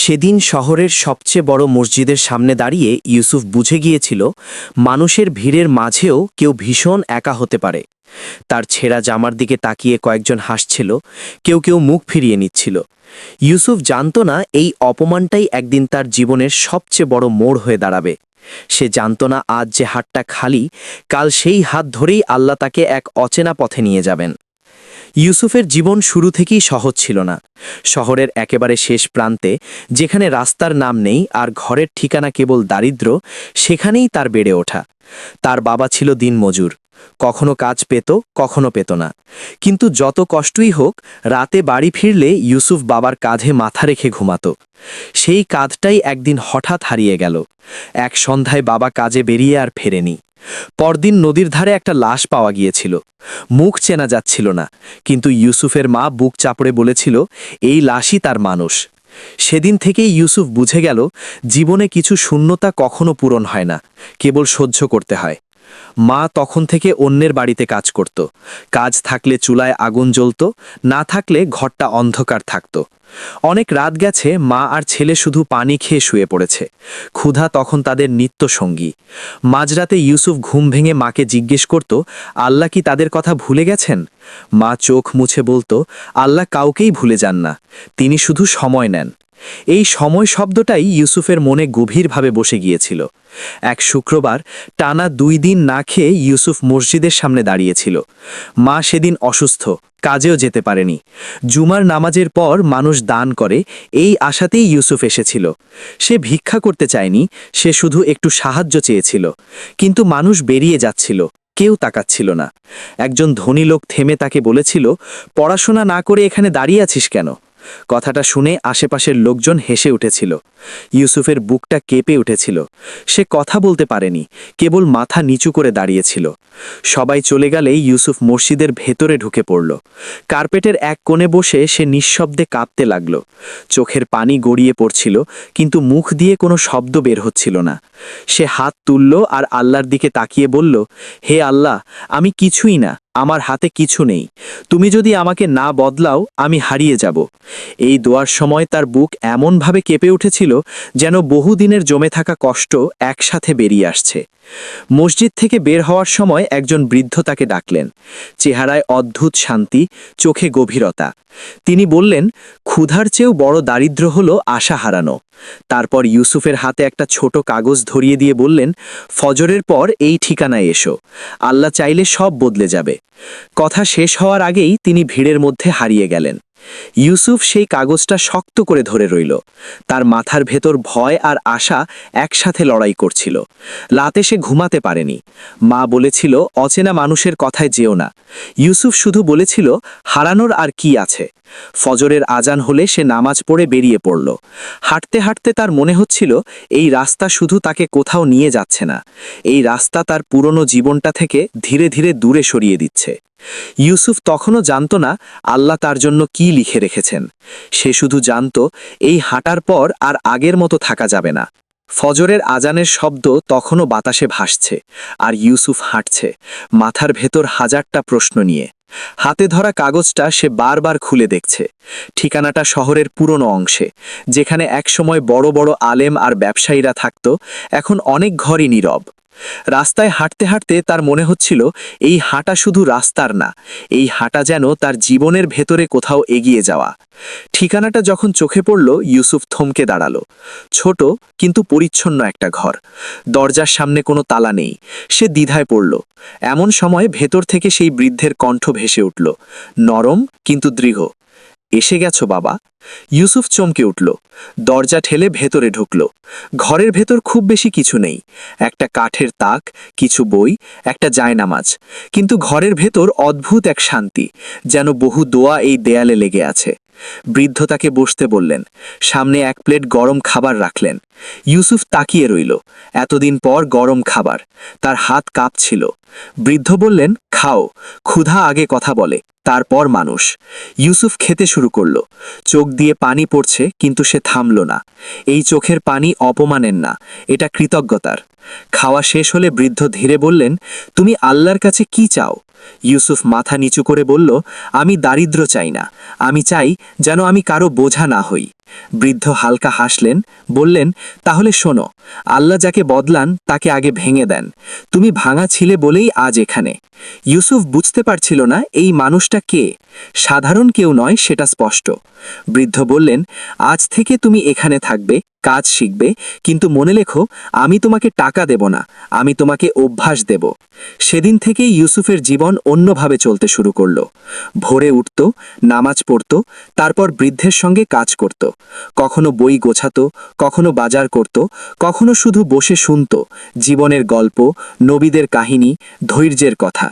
সেদিন শহরের সবচেয়ে বড় মসজিদের সামনে দাঁড়িয়ে ইউসুফ বুঝে গিয়েছিল, মানুষের ভিড়ের মাঝেও কেউ ভীষণ একা হতে পারে। তার ছেঁড়া জামার দিকে তাকিয়ে কয়েকজন হাসছিল, কেউ কেউ মুখ ফিরিয়ে নিচ্ছিল। ইউসুফ জানত না এই অপমানটাই একদিন তার জীবনের সবচেয়ে বড় মোড় হয়ে দাঁড়াবে। সে জানত না আজ যে হাতটা খালি, কাল সেই হাত ধরেই আল্লাহ তাকে এক অচেনা পথে নিয়ে যাবেন। ইউসুফের জীবন শুরু থেকেই সহজ ছিল না। শহরের একেবারে শেষ প্রান্তে, যেখানে রাস্তার নাম নেই আর ঘরের ঠিকানা কেবল দারিদ্র, সেখানেই তার বেড়ে ওঠা। তার বাবা ছিল দিনমজুর। কখনো কাজ পেত, কখনো পেত না। কিন্তু যত কষ্টই হোক, রাতে বাড়ি ফিরলে ইউসুফ বাবার কাঁধে মাথা রেখে ঘুমাত। সেই কাঁধটাই একদিন হঠাৎ হারিয়ে গেল। এক সন্ধ্যায় বাবা কাজে বেরিয়ে আর ফেরেনি। পরদিন নদীর ধারে একটা লাশ পাওয়া গিয়েছিল। মুখ চেনা যাচ্ছিল না, কিন্তু ইউসুফের মা বুক চাপড়ে বলেছিল, এই লাশই তার মানুষ। সেদিন থেকেই ইউসুফ বুঝে গেল, জীবনে কিছু শূন্যতা কখনো পূরণ হয় না, কেবল সহ্য করতে হয়। মা তখন থেকে অন্যের বাড়িতে কাজ করত। কাজ থাকলে চুলায় আগুন জ্বলত, না থাকলে ঘরটা অন্ধকার থাকত। অনেক রাত গেছে, মা আর ছেলে শুধু পানি খেয়ে শুয়ে পড়েছে। ক্ষুধা তখন তাদের নিত্য সঙ্গী মাঝরাতে ইউসুফ ঘুম ভেঙে মাকে জিজ্ঞেস করত, আল্লাহ কি তাদের কথা ভুলে গেছেন? মা চোখ মুছে বলতো, আল্লাহ কাউকেই ভুলে যান না। তিনি শুধু সময় নেন। এই সময় শব্দটাই ইউসুফের মনে গভীরভাবে বসে গিয়েছিল। এক শুক্রবার টানা দুই দিন না খেয়ে ইউসুফ মসজিদের সামনে দাঁড়িয়েছিল। মা সেদিন অসুস্থ, কাজেও যেতে পারেনি। জুমার নামাজের পর মানুষ দান করে, এই আশাতেই ইউসুফ এসেছিল। সে ভিক্ষা করতে চায়নি, সে শুধু একটু সাহায্য চেয়েছিল। কিন্তু মানুষ বেরিয়ে যাচ্ছিল, কেউ তাকাচ্ছিল না। একজন ধনী লোক থেমে তাকে বলেছিল, পড়াশোনা না করে এখানে দাঁড়িয়ে আছিস কেন? কথাটা শুনে আশেপাশের লোকজন হেসে উঠেছিল। ইউসুফের বুকটা কেঁপে উঠেছিল। সে কথা বলতে পারেনি, কেবল মাথা নিচু করে দাঁড়িয়েছিল। সবাই চলে গেলে ইউসুফ মসজিদের ভেতরে ঢুকে পড়ল। কার্পেটের এক কোণে বসে সে নিঃশব্দে কাঁপতে লাগল। চোখের পানি গড়িয়ে পড়ছিল, কিন্তু মুখ দিয়ে কোনো শব্দ বের হচ্ছিল না। সে হাত তুলল আর আল্লাহর দিকে তাকিয়ে বলল, হে আল্লাহ, আমি কিছুই না, আমার হাতে কিছু নেই। তুমি যদি আমাকে না বদলাও, আমি হারিয়ে যাব। এই দোয়ার সময় তার বুক এমনভাবে কেঁপে উঠেছিল যেন বহুদিনের জমে থাকা কষ্ট একসাথে বেরিয়ে আসছে। মসজিদ থেকে বের হওয়ার সময় একজন বৃদ্ধ তাকে ডাকলেন। চেহারায় অদ্ভুত শান্তি, চোখে গভীরতা। তিনি বললেন, ক্ষুধার চেয়েও বড় দারিদ্র হল আশা হারানো। তারপর ইউসুফের হাতে একটা ছোট কাগজ ধরিয়ে দিয়ে বললেন, ফজরের পর এই ঠিকানায় এসো। আল্লাহ চাইলে সব বদলে যাবে। কথা শেষ হওয়ার আগেই তিনি ভিড়ের মধ্যে হারিয়ে গেলেন। ইউসুফ সেই কাগজটা শক্ত করে ধরে রইল। তার মাথার ভেতর ভয় আর আশা একসাথে লড়াই করছিল। রাতে সে ঘুমাতে পারেনি। মা বলেছিল, অচেনা মানুষের কথায় যেও না। ইউসুফ শুধু বলেছিল, হারানোর আর কি আছে? ফজরের আজান হলে সে নামাজ পড়ে বেরিয়ে পড়ল। হাঁটতে হাঁটতে তার মনে হচ্ছিল, এই রাস্তা শুধু তাকে কোথাও নিয়ে যাচ্ছে না। এই রাস্তা তার পুরনো জীবনটা থেকে ধীরে ধীরে দূরে সরিয়ে দিচ্ছে। ইউসুফ তখনও জানত না আল্লাহ তার জন্য কি লিখে রেখেছেন। সে শুধু জানত, এই হাঁটার পর আর আগের মতো থাকা যাবে না। ফজরের আজানের শব্দ তখনও বাতাসে ভাসছে, আর ইউসুফ হাঁটছে, মাথার ভেতর হাজারটা প্রশ্ন নিয়ে। হাতে ধরা কাগজটা সে বারবার খুলে দেখছে। ঠিকানাটা শহরের পুরনো অংশে, যেখানে একসময় বড় বড় আলেম আর ব্যবসায়ীরা থাকত, এখন অনেক ঘরই নীরব। রাস্তায় হাঁটতে হাঁটতে তার মনে হচ্ছিল, এই হাঁটা শুধু রাস্তার না, এই হাঁটা যেন তার জীবনের ভেতরে কোথাও এগিয়ে যাওয়া। ঠিকানাটা যখন চোখে পড়ল, ইউসুফ থমকে দাঁড়াল। ছোট, কিন্তু পরিচ্ছন্ন একটা ঘর। দরজার সামনে কোনো তালা নেই। সে দ্বিধায় পড়ল। এমন সময় ভেতর থেকে সেই বৃদ্ধের কণ্ঠ ভেসে উঠল। নরম, কিন্তু দৃঢ়। এসে গেছো বাবা। ইউসুফ চমকে উঠল, দরজা ঠেলে ভেতরে ঢুকল। ঘরের ভেতর খুব বেশি কিছু নেই, একটা কাঠের তাক, কিছু বই, একটা জায়নামাজ। কিন্তু ঘরের ভেতর অদ্ভুত এক শান্তি, যেন বহু দোয়া এই দেয়ালে লেগে আছে। বৃদ্ধ তাকে বসতে বললেন, সামনে এক প্লেট গরম খাবার রাখলেন। ইউসুফ তাকিয়ে রইল। এতদিন পর গরম খাবার। তার হাত কাঁপছিল। বৃদ্ধ বললেন, খাও। ক্ষুধা আগে কথা বলে, তারপর মানুষ। ইউসুফ খেতে শুরু করল। চোখ দিয়ে পানি পড়ছে, কিন্তু সে থামল না। এই চোখের পানি অপমানের না, এটা কৃতজ্ঞতার। খাওয়া শেষ হলে বৃদ্ধ ধীরে বললেন, তুমি আল্লাহর কাছে কি চাও? ইউসুফ মাথা নিচু করে বলল, আমি দারিদ্র চাই না। আমি চাই যেন আমি কারও বোঝা না হই। বৃদ্ধ হালকা হাসলেন, বললেন, তাহলে শোনো, আল্লাহ যাকে বদলান, তাকে আগে ভেঙে দেন। তুমি ভাঙা ছিলে বলেই আজ এখানে। ইউসুফ বুঝতে পারছিল না, এই মানুষটা কে? সাধারণ কেউ নয়, সেটা স্পষ্ট। বৃদ্ধ বললেন, আজ থেকে তুমি এখানে থাকবে, কাজ শিখবে, কিন্তু মনে লেখো, আমি তোমাকে টাকা দেব না, আমি তোমাকে অভ্যাস দেব। সেদিন থেকেই ইউসুফের জীবন অন্যভাবে চলতে শুরু করল। ভোরে উঠত, নামাজ পড়ত, তারপর বৃদ্ধের সঙ্গে কাজ করত। কখনো বই গোছাত, কখনো বাজার করত, কখনো শুধু বসে শুনত জীবনের গল্প, নবীদের কাহিনী, ধৈর্যের কথা।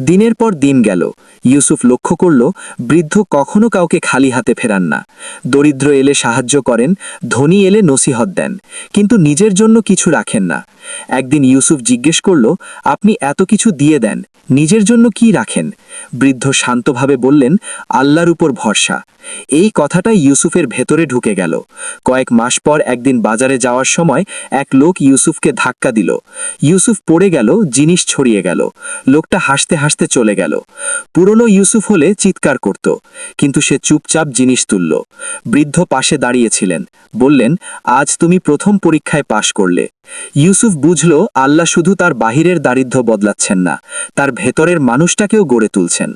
দিনের পর দিন গেল। ইউসুফ লক্ষ্য করল, বৃদ্ধ কখনো কাউকে খালি হাতে ফেরান না। দরিদ্র এলে সাহায্য করেন, ধনী এলে নসিহত দেন, কিন্তু নিজের জন্য কিছু রাখেন না। একদিন ইউসুফ জিজ্ঞেস করল, আপনি এত কিছু দিয়ে দেন, নিজের জন্য কি রাখেন? বৃদ্ধ শান্তভাবে বললেন, আল্লাহর উপর ভরসা। এই কথাটা ইউসুফের ভেতরে ঢুকে গেল। কয়েক মাস পর একদিন বাজারে যাওয়ার সময় এক লোক ইউসুফকে ধাক্কা দিল। ইউসুফ পড়ে গেল, জিনিস ছড়িয়ে গেল। লোকটা হাসতে হাসতে হাসতে চলে গেল। পুরনো ইউসুফ হলে চিৎকার করত, কিন্তু সে চুপচাপ জিনিস তুলল। বৃদ্ধ পাশে দাঁড়িয়েছিলেন, বললেন, আজ তুমি প্রথম পরীক্ষায় পাশ করলে। ইউসুফ বুঝল, আল্লাহ শুধু তার বাহিরের দারিদ্র্য বদলাচ্ছেন না, তার ভেতরের মানুষটাকেও গড়ে তুলছেন।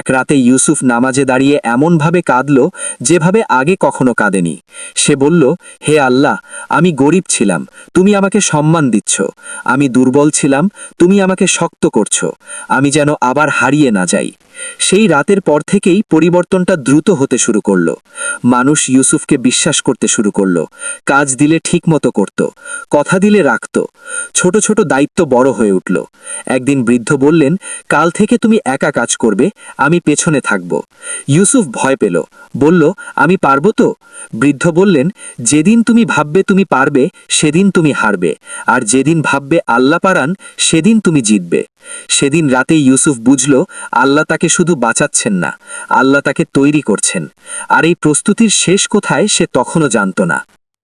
এক রাতে ইউসুফ নামাজে দাঁড়িয়ে এমনভাবে কাঁদল, যেভাবে আগে কখনো কাঁদেনি। সে বলল, হে আল্লাহ, আমি গরিব ছিলাম, তুমি আমাকে সম্মান দিচ্ছ। আমি দুর্বল ছিলাম, তুমি আমাকে শক্ত করছ। আমি যেন আবার হারিয়ে না যাই। সেই রাতের পর থেকেই পরিবর্তনটা দ্রুত হতে শুরু করল। মানুষ ইউসুফকে বিশ্বাস করতে শুরু করল। কাজ দিলে ঠিক মতো করত, কথা দিলে রাখত। ছোট ছোট দায়িত্ব বড় হয়ে উঠল। একদিন বৃদ্ধ বললেন, কাল থেকে তুমি একা কাজ করবে, আমি পেছনে থাকব। ইউসুফ ভয় পেল, বলল, আমি পারব তো? বৃদ্ধ বললেন, যেদিন তুমি ভাববে তুমি পারবে, সেদিন তুমি হারবে। আর যেদিন ভাববে আল্লাহ পারান, সেদিন তুমি জিতবে। সেদিন রাতে ইউসুফ বুঝল, আল্লাহ তাকে শুধু বাঁচাচ্ছেন না, আল্লাহ তাকে তৈরি করছেন। আর এই প্রস্তুতির শেষ কোথায় সে তখনও জানত না।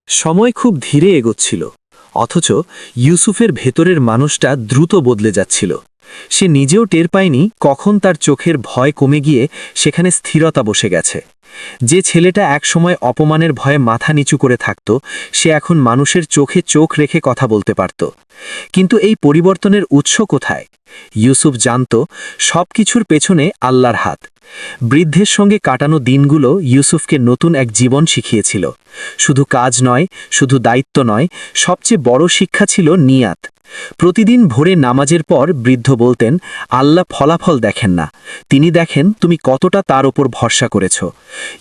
সময় খুব ধীরে এগোচ্ছিল, অথচ ইউসুফের ভেতরের মানুষটা দ্রুত বদলে যাচ্ছিল। সে নিজেও টের পায়নি কখন তার চোখের ভয় কমে গিয়ে সেখানে স্থিরতা বসে গেছে। যে ছেলেটা একসময় অপমানের ভয়ে মাথা নিচু করে থাকত, সে এখন মানুষের চোখে চোখ রেখে কথা বলতে পারত। কিন্তু এই পরিবর্তনের উৎস কোথায়? ইউসুফ জানত সব কিছুর পেছনে আল্লাহর হাত। বৃদ্ধের সঙ্গে কাটানো দিনগুলো ইউসুফকে নতুন এক জীবন শিখিয়েছিল। শুধু কাজ নয়, শুধু দায়িত্ব নয়, সবচেয়ে বড় শিক্ষা ছিল নিয়াত। প্রতিদিন ভোরে নামাজের পর বৃদ্ধ বলতেন, আল্লাহ ফলাফল দেখেন না। তিনি দেখেন, তুমি কতটা তার ওপর ভরসা করেছ।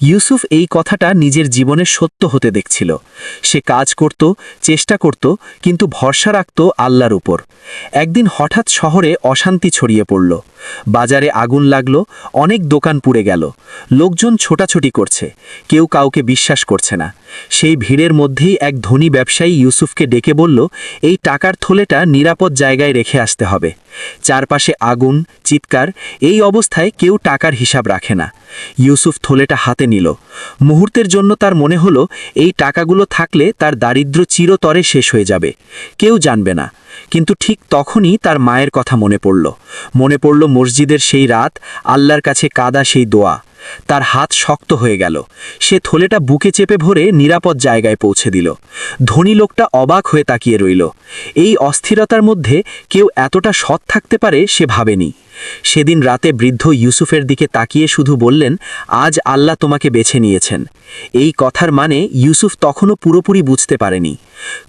ইউসুফ এই কথাটা নিজের জীবনে সত্য হতে দেখছিল। সে কাজ করত, চেষ্টা করত, কিন্তু ভরসা রাখত আল্লাহর উপর। একদিন হঠাৎ শহরে অশান্তি ছড়িয়ে পড়ল। বাজারে আগুন লাগল, অনেক দোকান পুড়ে গেল। লোকজন ছোটাছুটি করছে, কেউ কাউকে বিশ্বাস করছে না। সেই ভিড়ের মধ্যেই এক ধনী ব্যবসায়ী ইউসুফকে ডেকে বলল, এই টাকার থলেটা নিরাপদ জায়গায় রেখে আসতে হবে। চারপাশে আগুন, চিৎকার, এই অবস্থায় কেউ টাকার হিসাব রাখে না। ইউসুফ থলেটা হাতে নিল। মুহূর্তের জন্য তার মনে হলো, এই টাকাগুলো থাকলে তার দারিদ্র চিরতরে শেষ হয়ে যাবে। কেউ জানবে না। কিন্তু ঠিক তখনই তার মায়ের কথা মনে পড়ল। মনে পড়ল মসজিদের সেই রাত, আল্লাহর কাছে কাদা সেই দোয়া। তার হাত শক্ত হয়ে গেল। সে থলেটা বুকে চেপে ভরে নিরাপদ জায়গায় পৌঁছে দিল। ধনী লোকটা অবাক হয়ে তাকিয়ে রইল। এই অস্থিরতার মধ্যে কেউ এতটা সৎ থাকতে পারে সে ভাবেনি। সেদিন রাতে বৃদ্ধ ইউসুফের দিকে তাকিয়ে শুধু বললেন, আজ আল্লাহ তোমাকে বেছে নিয়েছেন। এই কথার মানে ইউসুফ তখনও পুরোপুরি বুঝতে পারেনি।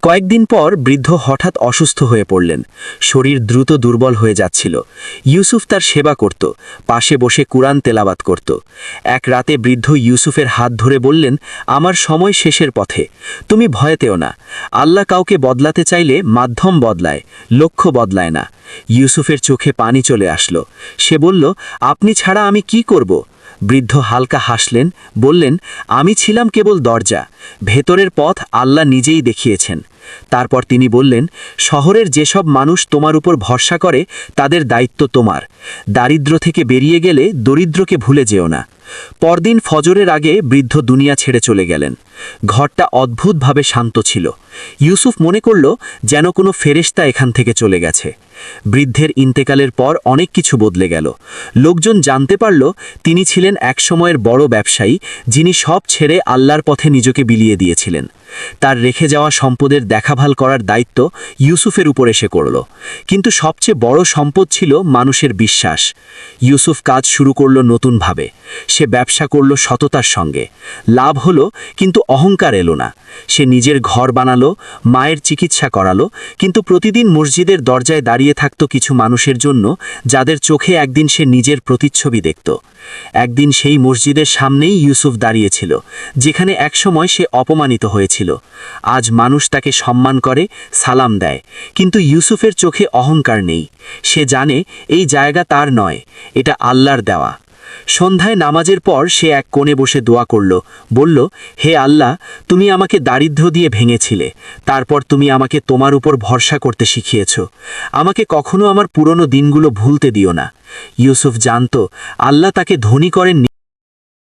কয়েকদিন পর বৃদ্ধ হঠাৎ অসুস্থ হয়ে পড়লেন। শরীর দ্রুত দুর্বল হয়ে যাচ্ছিল। ইউসুফ তার সেবা করত, পাশে বসে কুরআন তেলাবাত করত। এক রাতে বৃদ্ধ ইউসুফের হাত ধরে বললেন, আমার সময় শেষের পথে। তুমি ভয়েতেও না। আল্লাহ কাউকে বদলাতে চাইলে মাধ্যম বদলায়, লক্ষ্য বদলায় না। ইউসুফের চোখে পানি চলে আসলো। সে বলল, আপনি ছাড়া আমি কি করব? বৃদ্ধ হালকা হাসলেন, বললেন, আমি ছিলাম কেবল দরজা, ভেতরের পথ আল্লাহ নিজেই দেখিয়েছেন। তারপর তিনি বললেন, শহরের যেসব মানুষ তোমার উপর ভরসা করে, তাদের দায়িত্ব তোমার। দারিদ্র থেকে বেরিয়ে গেলে দরিদ্রকে ভুলে যেও না। পরদিন ফজরের আগে বৃদ্ধ দুনিয়া ছেড়ে চলে গেলেন। ঘরটা অদ্ভুতভাবে শান্ত ছিল। ইউসুফ মনে করল যেন কোনো ফেরেশতা এখান থেকে চলে গেছে। বৃদ্ধের ইন্তেকালের পর অনেক কিছু বদলে গেল। লোকজন জানতে পারল তিনি ছিলেন একসময়ের বড় ব্যবসায়ী যিনি সব ছেড়ে আল্লাহর পথে নিজেকে বিলিয়ে দিয়েছিলেন। তার রেখে যাওয়া সম্পদের দেখাভাল করার দায়িত্ব ইউসুফের উপর এসে করল। কিন্তু সবচেয়ে বড় সম্পদ ছিল মানুষের বিশ্বাস। ইউসুফ কাজ শুরু করল নতুনভাবে। সে ব্যবসা করল সততার সঙ্গে। লাভ হলো, কিন্তু অহংকার এলো না। সে নিজের ঘর বানালো, মায়ের চিকিৎসা করালো, কিন্তু প্রতিদিন মসজিদের দরজায় দাঁড়িয়ে থাকত কিছু মানুষের জন্য, যাদের চোখে একদিন সে নিজের প্রতিচ্ছবি দেখত। একদিন সেই মসজিদের সামনেই ইউসুফ দাঁড়িয়েছিল, যেখানে একসময় সে অপমানিত হয়েছিল। আজ মানুষ তাকে সম্মান করে, সালাম দেয়, কিন্তু ইউসুফের চোখে অহংকার নেই। সে জানে, এই জায়গা তার নয়, এটা আল্লাহর দেওয়া। সন্ধ্যায় নামাজের পর সে এক কোণে বসে দোয়া করল, বলল, হে আল্লাহ, তুমি আমাকে দারিদ্র দিয়ে ভেঙেছিলে। তারপর তুমি আমাকে তোমার উপর ভরসা করতে শিখিয়েছ। আমাকে কখনো আমার পুরনো দিনগুলো ভুলতে দিও না। ইউসুফ জানত, আল্লাহ তাকে ধনী করেন